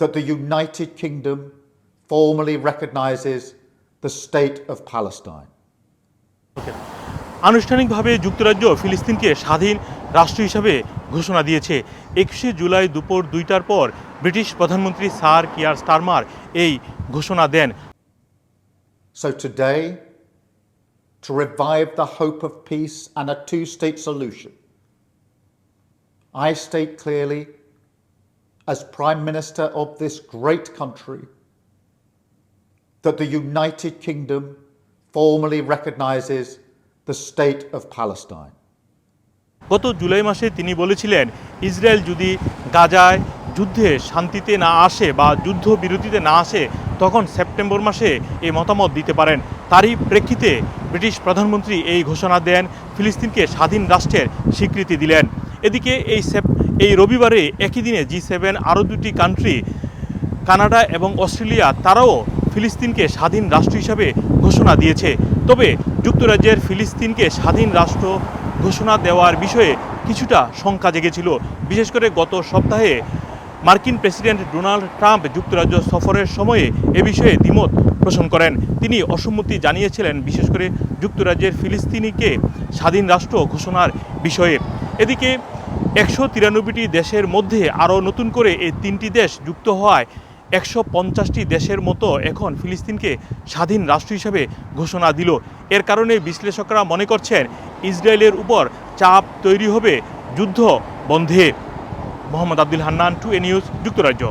that the United Kingdom formally recognises the state of Palestine. আনুষ্ঠানিকভাবে যুক্তরাজ্য ফিলিস্তিনকে স্বাধীন রাষ্ট্র হিসাবে ঘোষণা দিয়েছে একুশে জুলাই দুপুর দুইটার পর ব্রিটিশ প্রধানমন্ত্রী স্যার কিয়ার স্টারমার এই ঘোষণা দেন So today, to revive the hope of peace and a two state solution, I state clearly, as Prime Minister of this great country, that the United Kingdom formally recognises the state of Palestine. গত জুলাই মাসে তিনি বলেছিলেন Israel যদি গাজায় যুদ্ধে শান্তিতে না আসে বা যুদ্ধ বিরতিতে না আসে তখন সেপ্টেম্বর মাসে এই মতামত দিতে পারেন তারই প্রেক্ষিতে ব্রিটিশ প্রধানমন্ত্রী এই ঘোষণা দেন ফিলিস্তিনকে স্বাধীন রাষ্ট্রের স্বীকৃতি দিলেন এদিকে এই এই রবিবারে একই দিনে জি সেভেন আরও দুটি কান্ট্রি কানাডা এবং অস্ট্রেলিয়া, তারাও ফিলিস্তিনকে স্বাধীন রাষ্ট্র হিসাবে ঘোষণা দিয়েছে। তবে যুক্তরাজ্যের ফিলিস্তিনকে স্বাধীন রাষ্ট্র ঘোষণা দেওয়ার বিষয়ে কিছুটা শঙ্কা জেগেছিল। বিশেষ করে গত সপ্তাহে মার্কিন প্রেসিডেন্ট ডোনাল্ড ট্রাম্প যুক্তরাজ্য সফরের সময়ে এ বিষয়ে দ্বিমত পোষণ করেন। তিনি অসম্মতি জানিয়েছিলেন, বিশেষ করে যুক্তরাজ্যের ফিলিস্তিনিকে স্বাধীন রাষ্ট্র ঘোষণার বিষয়ে। এদিকে একশো তিরানব্বইটি দেশের মধ্যে আরও নতুন করে এই তিনটি দেশ যুক্ত হওয়ায় একশো পঞ্চাশটি দেশের মতো এখন ফিলিস্তিনকে স্বাধীন রাষ্ট্র হিসেবে ঘোষণা দিল। এর কারণে বিশ্লেষকরা মনে করছেন, ইসরায়েলের উপর চাপ তৈরি হবে যুদ্ধ বন্ধে। Mohammad Abdul Hannan, two A news, যুক্তরাজ্য।